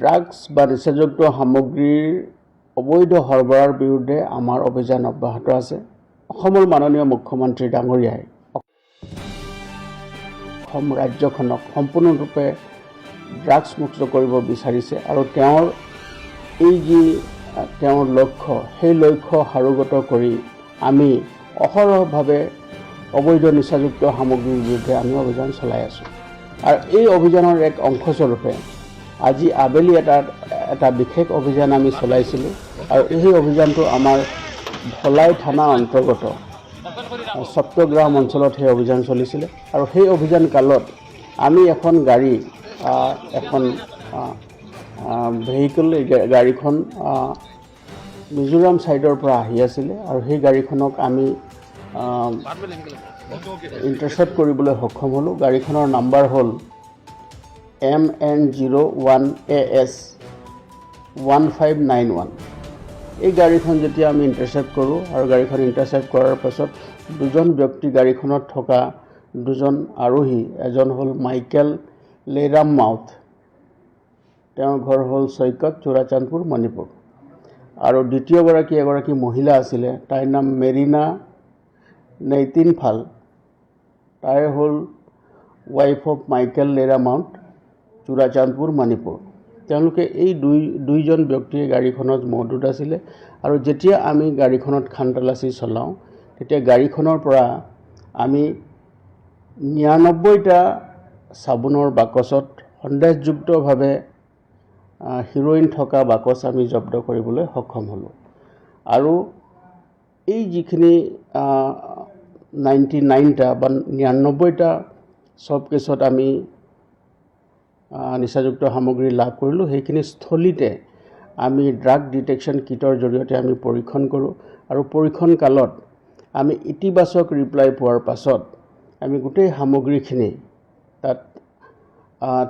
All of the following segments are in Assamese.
ড্ৰাগছ বা নিচাযুক্ত সামগ্ৰীৰ অবৈধ সৰবৰাহৰ বিৰুদ্ধে আমাৰ অভিযান অব্যাহত আছে। অসমৰ মাননীয় মুখ্যমন্ত্ৰী ডাঙৰীয়াই অসম ৰাজ্যখনক সম্পূৰ্ণৰূপে ড্ৰাগছ মুক্ত কৰিব বিচাৰিছে আৰু তেওঁৰ এই যি তেওঁৰ লক্ষ্য, সেই লক্ষ্য সাৰোগত কৰি আমি অহৰহভাৱে অবৈধ নিচাযুক্ত সামগ্ৰীৰ বিৰুদ্ধে আমি অভিযান চলাই আছোঁ। আৰু এই অভিযানৰ এক অংশস্বৰূপে আজি আবেলি এটা এটা বিশেষ অভিযান আমি চলাইছিলোঁ আৰু এই অভিযানটো আমাৰ ভলাই থানা অন্তৰ্গত, সপ্তগ্ৰাম অঞ্চলত সেই অভিযান চলিছিলে আৰু সেই অভিযান কালত আমি এখন গাড়ী এখন ভেহিকল গাড়ীখন মিজোৰাম ছাইডৰ পৰা আহি আছিলে আৰু সেই গাড়ীখনক আমি ইণ্টাৰচেপ্ট কৰিবলৈ সক্ষম হ'লোঁ। গাড়ীখনৰ নাম্বাৰ হ'ল M N zero' one A S one five nine one এই গাড়ীখন যেতিয়া আমি ইণ্টাৰচেপ্ট কৰোঁ আৰু গাড়ীখন ইণ্টাৰচেপ্ট কৰাৰ পাছত দুজন ব্যক্তি গাড়ীখনত থকা দুজন আৰোহী, এজন হ'ল মাইকেল লেৰাম মাউথ তেওঁৰ ঘৰ হ'ল চৈকত চোৰাচান্দপুৰ মণিপুৰ। আৰু দ্বিতীয়গৰাকী এগৰাকী মহিলা আছিলে, তাইৰ নাম মেৰিনা নেইটিনফাল। তাই হ'ল wife of Michael লেৰা mount Churachandpur Manipur. তেওঁলোকে এই দুই দুইজন ব্যক্তিয়ে গাড়ীখনত মজুত আছিলে আৰু যেতিয়া আমি গাড়ীখনত খান তালাচী চলাওঁ তেতিয়া গাড়ীখনৰ পৰা আমি নিৰান্নব্বৈটা চাবোনৰ বাকচত সন্দেহযুক্তভাৱে হিৰ'ইন থকা বাকচ আমি জব্দ কৰিবলৈ সক্ষম হ'লোঁ। আৰু এই যিখিনি নাইণ্টি নাইনটা বা নিৰান্নব্বৈটা চব কেছত আমি নিচাযুক্ত সামগ্ৰী লাভ কৰিলোঁ। সেইখিনি স্থলীতে আমি ড্ৰাগ ডিটেকশ্যন কিটৰ জৰিয়তে আমি পৰীক্ষণ কৰোঁ আৰু পৰীক্ষণ কালত আমি ইতিবাচক ৰিপ্লাই পোৱাৰ পাছত আমি গোটেই সামগ্ৰীখিনি তাত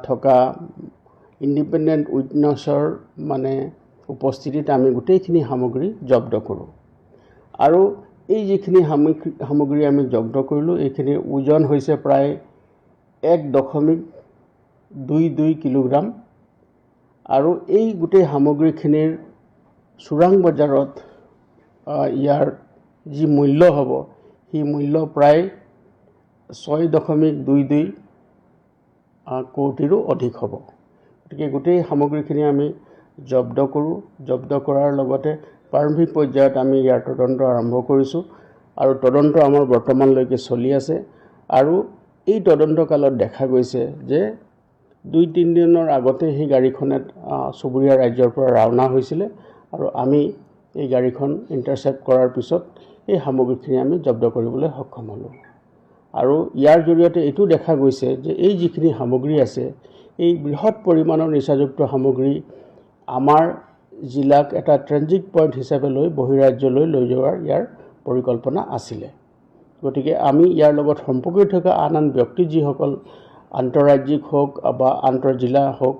থকা ইণ্ডিপেণ্ডেণ্ট উইটনেছৰ মানে উপস্থিতিত আমি গোটেইখিনি সামগ্ৰী জব্দ কৰোঁ। আৰু এই যিখিনি সামগ্ৰী সামগ্ৰী আমি জব্দ কৰিলোঁ এইখিনিৰ ওজন হৈছে প্ৰায় এক দশমিক দুই দুই কিলোগ্ৰাম আৰু এই গোটেই সামগ্ৰীখিনিৰ চোৰাং বজাৰত ইয়াৰ যি মূল্য হ'ব সেই মূল্য প্ৰায় ছয় দশমিক দুই দুই কোটিৰো অধিক হ'ব। গতিকে গোটেই সামগ্ৰীখিনি আমি জব্দ কৰোঁ। জব্দ কৰাৰ লগতে প্ৰাৰম্ভিক পৰ্যায়ত আমি ইয়াৰ তদন্ত আৰম্ভ কৰিছোঁ। আৰু তদন্ত আমাৰ বৰ্তমানলৈকে চলি আছে। আৰু এই তদন্তকালত দেখা গৈছে যে দুই তিনিদিনৰ আগতে সেই গাড়ীখনে চুবুৰীয়া ৰাজ্যৰ পৰা ৰাওনা হৈছিলে আৰু আমি এই গাড়ীখন ইণ্টাৰচেপ্ট কৰাৰ পিছত এই সামগ্ৰীখিনি আমি জব্দ কৰিবলৈ সক্ষম হ'লোঁ। আৰু ইয়াৰ জৰিয়তে এইটো দেখা গৈছে যে এই যিখিনি সামগ্ৰী আছে এই বৃহৎ পৰিমাণৰ নিচাযুক্ত সামগ্ৰী আমাৰ জিলাক এটা ট্ৰেনজিট পইণ্ট হিচাপে লৈ বহিৰাজ্যলৈ লৈ যোৱাৰ ইয়াৰ পৰিকল্পনা আছিলে। গতিকে আমি ইয়াৰ লগত সম্পৰ্কিত থকা আন আন ব্যক্তি যিসকল আন্তঃৰাজ্যিক হওক বা আন্তঃজিলা হওক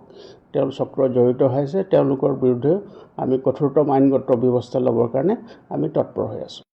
তেওঁ চক্ৰ জড়িত হৈ আছে তেওঁলোকৰ বিৰুদ্ধে আমি কঠোৰতম আইনগত ব্যৱস্থা ল'বৰ কাৰণে আমি তৎপৰ হৈ আছোঁ।